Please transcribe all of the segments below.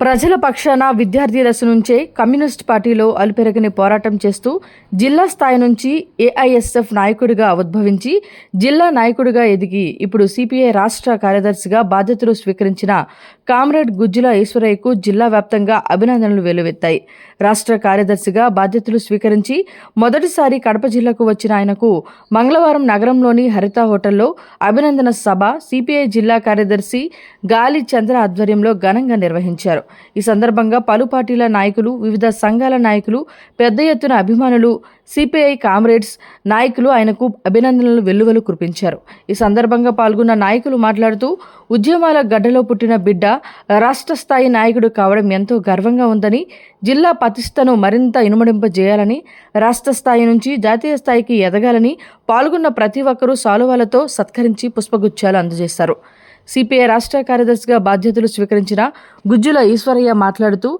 ప్రజల పక్షాన విద్యార్థి దశ నుంచే కమ్యూనిస్ట్ పార్టీలో అలుపెరగని పోరాటం చేస్తూ జిల్లా స్థాయి నుంచి ఏఐఎస్ఎఫ్ నాయకుడిగా ఉద్భవించి జిల్లా నాయకుడిగా ఎదిగి ఇప్పుడు సిపిఐ రాష్ట్ర కార్యదర్శిగా బాధ్యతలు స్వీకరించిన కామ్రేడ్ గుజ్జుల ఈశ్వరయ్యకు జిల్లా వ్యాప్తంగా అభినందనలు వెలువెత్తాయి రాష్ట్ర కార్యదర్శిగా బాధ్యతలు స్వీకరించి మొదటిసారి కడప జిల్లాకు వచ్చిన ఆయనకు మంగళవారం నగరంలోని హరిత హోటల్లో అభినందన సభ సిపిఐ జిల్లా కార్యదర్శి గాలి చంద్ర ఆధ్వర్యంలో ఘనంగా నిర్వహించారు. ఈ సందర్భంగా పలు పార్టీల నాయకులు వివిధ సంఘాల నాయకులు పెద్ద ఎత్తున అభిమానులు సిపిఐ కామ్రేడ్స్ నాయకులు ఆయనకు అభినందనలు వెల్లువలు కురిపించారు. ఈ సందర్భంగా పాల్గొన్న నాయకులు మాట్లాడుతూ ఉద్యమాల గడ్డలో పుట్టిన బిడ్డ రాష్ట్ర స్థాయి నాయకుడు కావడం ఎంతో గర్వంగా ఉందని జిల్లా ప్రతిష్టను మరింత ఇనుమడింపజేయాలని రాష్ట్ర స్థాయి నుంచి జాతీయ స్థాయికి ఎదగాలని పాల్గొన్న ప్రతి ఒక్కరూ సాలువాలతో సత్కరించి పుష్పగుచ్చాలు అందజేశారు. సిపిఐ రాష్ట్ర కార్యదర్శిగా బాధ్యతలు స్వీకరించిన గుజ్జుల ఈశ్వరయ్య మాట్లాడుతూ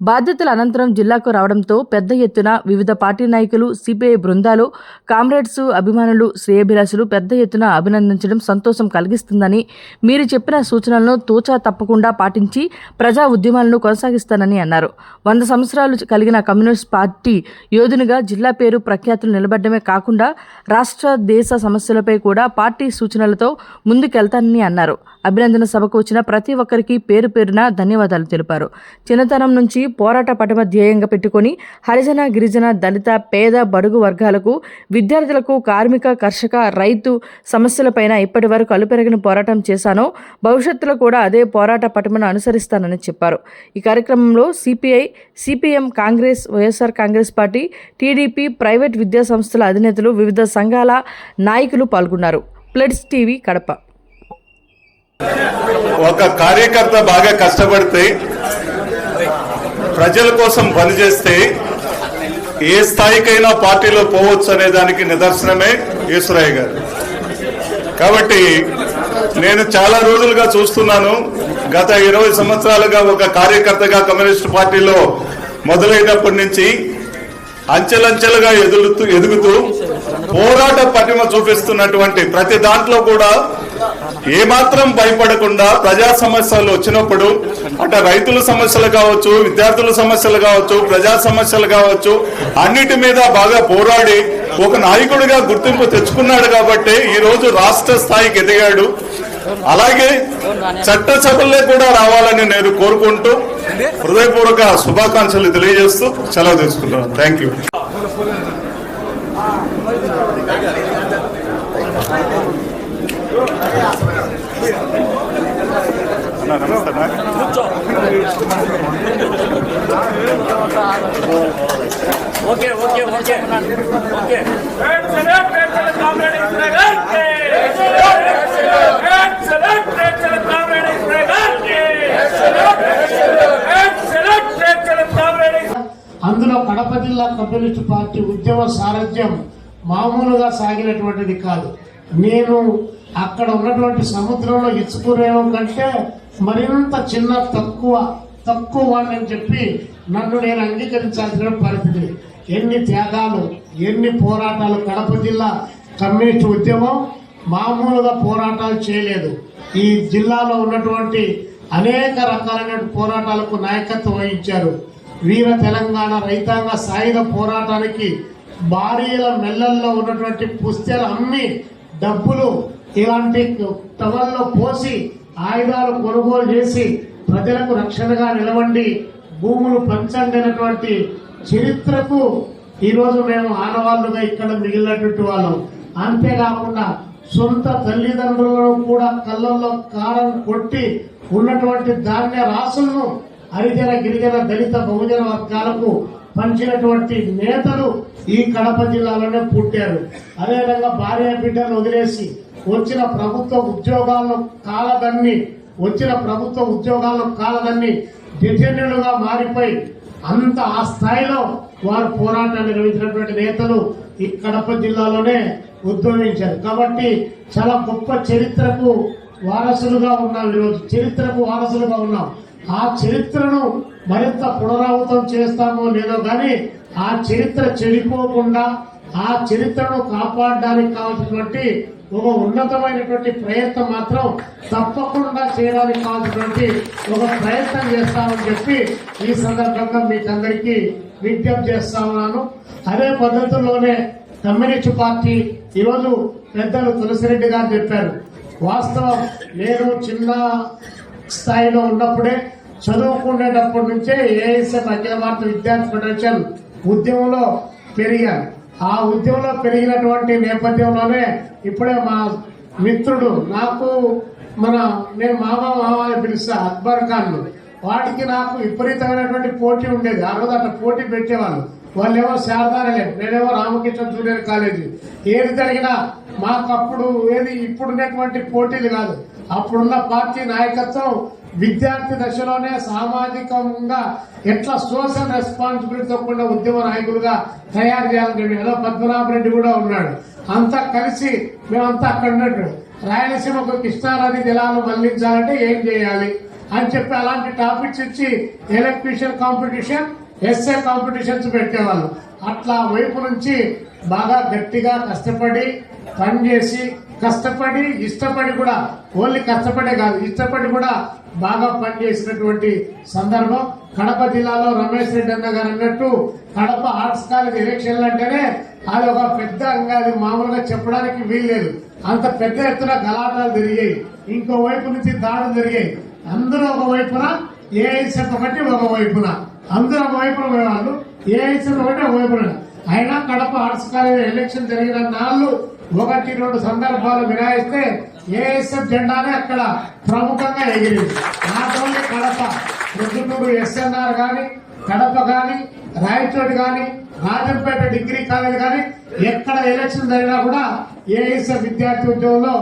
బాధ్యతల అనంతరం జిల్లాకు రావడంతో పెద్ద ఎత్తున వివిధ పార్టీ నాయకులు సిపిఐ బృందాలు కామ్రేడ్స్ అభిమానులు శ్రేయభిలాషులు పెద్ద ఎత్తున అభినందించడం సంతోషం కలిగిస్తుందని మీరు చెప్పిన సూచనలను తూచా తప్పకుండా పాటించి ప్రజా ఉద్యమాలను కొనసాగిస్తానని అన్నారు. వంద సంవత్సరాలు కలిగిన కమ్యూనిస్ట్ పార్టీ యోధునిగా జిల్లా పేరు ప్రఖ్యాతులు నిలబడమే కాకుండా రాష్ట్ర దేశ సమస్యలపై కూడా పార్టీ సూచనలతో ముందుకెళ్తానని అన్నారు. అభినందన సభకు వచ్చిన ప్రతి ఒక్కరికి పేరు పేరున ధన్యవాదాలు తెలిపారు. చిన్నతనం నుంచి పోరాట పటమ ధ్యేయంగా పెట్టుకొని హరిజన గిరిజన దళిత పేద బడుగు వర్గాలకు విద్యార్థులకు కార్మిక కర్షక రైతు సమస్యలపైన ఇప్పటి వరకు అలుపెరగని పోరాటం చేశానో భవిష్యత్తులో కూడా అదే పోరాట పటమను అనుసరిస్తానని చెప్పారు. ఈ కార్యక్రమంలో CPI CPM Congress YSR Congress party TDP private విద్యా సంస్థల అధినేతలు వివిధ సంఘాల నాయకులు పాల్గొన్నారు. ప్లడ్స్ టీవీ కడప. ఒక కార్యకర్త బాగా కష్టపడితే ప్రజల కోసం పనిచేస్తే ఏ స్థాయికైనా పార్టీలో పోవచ్చు అనే దానికి నిదర్శనమే ఈశ్వరయ్య గారు. కాబట్టి నేను చాలా రోజులుగా చూస్తున్నాను. గత ఇరవై సంవత్సరాలుగా ఒక కార్యకర్తగా కమ్యూనిస్ట్ పార్టీలో మొదలైనప్పటి నుంచి అంచెలంచెలుగా ఎదుగుతూ ఎదుగుతూ పోరాట పటిమ చూపిస్తున్నటువంటి ప్రతి దాంట్లో కూడా ఏమాత్రం భయపడకుండా ప్రజా సమస్యలు వచ్చినప్పుడు అంటే రైతుల సమస్యలు కావచ్చు విద్యార్థుల సమస్యలు కావచ్చు ప్రజా సమస్యలు కావచ్చు అన్నిటి మీద బాగా పోరాడి ఒక నాయకుడిగా గుర్తింపు తెచ్చుకున్నాడు కాబట్టి ఈ రోజు రాష్ట్ర స్థాయికి ఎదిగాడు. అలాగే చట్టసభల్లో కూడా రావాలని నేను కోరుకుంటూ హృదయపూర్వక శుభాకాంక్షలు తెలియజేస్తూ సెలవు తీసుకుంటున్నాను. Thank you okay okay okay okay అందులో కడప జిల్లా కమ్యూనిస్ట్ పార్టీ ఉద్యమ సారథ్యం మామూలుగా సాగినటువంటిది కాదు. నేను అక్కడ ఉన్నటువంటి సముద్రంలో ఇచ్చుకునేయడం కంటే మరింత చిన్న తక్కువ తక్కువ వాడిని చెప్పి నన్ను నేను అంగీకరించాల్సిన పరిస్థితి. ఎన్ని త్యాగాలు ఎన్ని పోరాటాలు కడప జిల్లా కమ్యూనిస్ట్ ఉద్యమం మామూలుగా పోరాటాలు చేయలేదు. ఈ జిల్లాలో ఉన్నటువంటి అనేక రకాలైన పోరాటాలకు నాయకత్వం వహించారు. వీర తెలంగాణ రైతాంగ సాయుధ పోరాటానికి భారీల మెల్లల్లో ఉన్నటువంటి పుస్తెలు అమ్మి డబ్బులు ఇలాంటి తవల్లో పోసి ఆయుధాలు కొనుగోలు చేసి ప్రజలకు రక్షణగా నిలవండి. భూములు పంచండినటువంటి చరిత్రకు ఈరోజు మేము ఆనవాళ్ళుగా ఇక్కడ మిగిలినటువంటి వాళ్ళం. అంతేకాకుండా సొంత తల్లిదండ్రులను కూడా కళ్ళల్లో కారం కొట్టి ఉన్నటువంటి ధాన్య రాసులను హరిజన గిరిజన దళిత బహుజన వర్గాలకు పంచినటువంటి నేతలు ఈ కడప జిల్లాలోనే పుట్టారు. అదేవిధంగా భార్య బిడ్డను వదిలేసి వచ్చిన ప్రభుత్వ ఉద్యోగాలను కాలదన్ని వచ్చిన ప్రభుత్వ ఉద్యోగాలను కాలదన్ని డిటెండెంట్లుగా మారిపోయి అంత ఆ స్థాయిలో వారు పోరాటాన్ని నిర్వహించినటువంటి నేతలు ఈ కడప జిల్లాలోనే ఉద్భవించారు. కాబట్టి చాలా గొప్ప చరిత్రకు వారసులుగా ఉన్నాం ఈరోజు. చరిత్రకు వారసులుగా ఉన్నాం. ఆ చరిత్రను మరింత పునరావృతం చేస్తామో లేదో కానీ ఆ చరిత్ర చెడిపోకుండా ఆ చరిత్రను కాపాడడానికి కావాల్సినటువంటి ఒక ఉన్నతమైనటువంటి ప్రయత్నం మాత్రం తప్పకుండా చేయడానికి కావాల్సినటువంటి ఒక ప్రయత్నం చేస్తామని చెప్పి ఈ సందర్భంగా మీకు అందరికీ విజ్ఞప్తి చేస్తా ఉన్నాను. అదే పద్ధతుల్లోనే కమ్యూనిస్ట్ పార్టీ ఈరోజు పెద్దలు తులసిరెడ్డి గారు చెప్పారు. వాస్తవం నేను చిన్న స్థాయిలో ఉన్నప్పుడే చదువుకునేటప్పటి నుంచే ఏఎస్ఎఫ్ అఖిల భారత విద్యార్థి ఫెడరేషన్ ఉద్యమంలో పెరిగాను. ఆ ఉద్యమంలో పెరిగినటువంటి నేపథ్యంలోనే ఇప్పుడే మా మిత్రుడు నాకు మన నేను మామ మామ అని పిలుస్తా అక్బర్ ఖాన్ వాటికి నాకు విపరీతమైనటువంటి పోటీ ఉండేది. ఆ రోజు అట్లా పోటీ పెట్టేవాళ్ళు. వాళ్ళేమో శారదాలే నేనేమో రామకృష్ణ జూనియర్ కాలేజీ. ఏది జరిగినా మాకు అప్పుడు ఏది ఇప్పుడున్నటువంటి పోటీలు కాదు. అప్పుడున్న పార్టీ నాయకత్వం విద్యార్థి దశలోనే సామాజికంగా ఎట్లా సోషల్ రెస్పాన్సిబిలిటీతో కూడిన ఉద్యమ నాయకులుగా తయారు చేయాలని ఏదో పద్మనాభరెడ్డి కూడా ఉన్నాడు. అంతా కలిసి మేమంతా అక్కడ ఉన్నట్టు. రాయలసీమకు కృష్ణానది జలాలు మళ్ళించాలంటే ఏం చేయాలి అని చెప్పి అలాంటి టాపిక్స్ ఇచ్చి ఎలక్ట్రీషియన్ కాంపిటీషన్ ఎస్ఏ కాంపిటీషన్స్ పెట్టేవాళ్ళు. అట్లా వైపు నుంచి బాగా గట్టిగా కష్టపడి పనిచేసి కష్టపడి ఇష్టపడి కూడా ఓన్లీ కష్టపడే కాదు ఇష్టపడి కూడా బాగా పనిచేసినటువంటి సందర్భం. కడప జిల్లాలో రమేష్ రెడ్డి అన్న గారు అన్నట్టు కడప ఆర్ట్స్ కాలేజ్ ఎలక్షన్లు అంటేనే అది ఒక పెద్ద అంగాది మామూలుగా చెప్పడానికి వీల్లేదు. అంత పెద్ద ఎత్తున గలాటాలు జరిగాయి ఇంకో వైపు నుంచి దాడులు జరిగాయి. అందరూ ఒక వైపున ఏఐసెఫ్ ఒకటి ఒక వైపున. అందరూ ఒక వైపున పోయేవాళ్ళు ఏఐసెఫ్ ఒకటి ఒక వైపున అయినా కడప ఆర్ట్స్ కాలేజ్ ఎలక్షన్ జరిగిన నాళ్ళు ఒకటి రెండు సందర్భాలు మినాయిస్తే ఏఎస్ఎఫ్ జెండానే అక్కడ ప్రముఖంగా ఎగిరింది. Not only Kadapa. Proddatur SNR కానీ కడప కానీ రాయచోటి కానీ రాజంపేట డిగ్రీ కాలేజ్ కానీ ఎక్కడ ఎలక్షన్ జరిగినా కూడా ఏఎస్ఎఫ్ విద్యార్థి ఉద్యోగంలో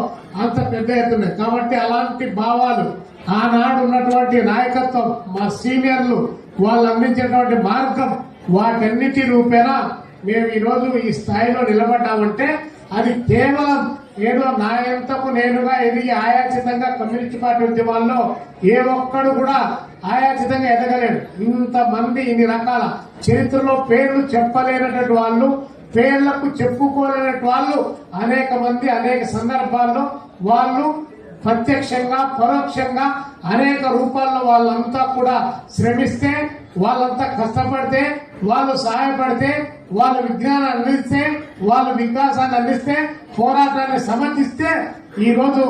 అంత పెద్ద ఎత్తున్నాయి కాబట్టి అలాంటి భావాలు ఆనాడు ఉన్నటువంటి నాయకత్వం మా సీనియర్లు వాళ్ళు అందించేటువంటి మార్గం వాటన్నిటి రూపేణా మేము ఈరోజు ఈ స్థాయిలో నిలబడ్డామంటే అది కేవలం ఏదో నా ఎంతకు నేనుగా ఎదిగి ఆయాచితంగా కమ్యూనిస్ట్ పార్టీ ఉద్యమాల్లో ఏ ఒక్కడు కూడా ఆయాచితంగా ఎదగలేడు. ఇంతమంది ఇన్ని రకాల చరిత్రలో పేర్లు చెప్పలేనటువంటి వాళ్ళు పేర్లకు చెప్పుకోలేనటువంటి వాళ్ళు అనేక మంది అనేక సందర్భాల్లో వాళ్ళు ప్రత్యక్షంగా పరోక్షంగా అనేక రూపాల్లో వాళ్ళంతా కూడా శ్రమిస్తే వాళ్ళంతా కష్టపడితే వాళ్ళు సహాయపడితే వాళ్ళ విజ్ఞానాన్ని అందిస్తే వాళ్ళ వికాసాన్ని అందిస్తే పోరాటాన్ని సమర్థిస్తే ఈ రోజు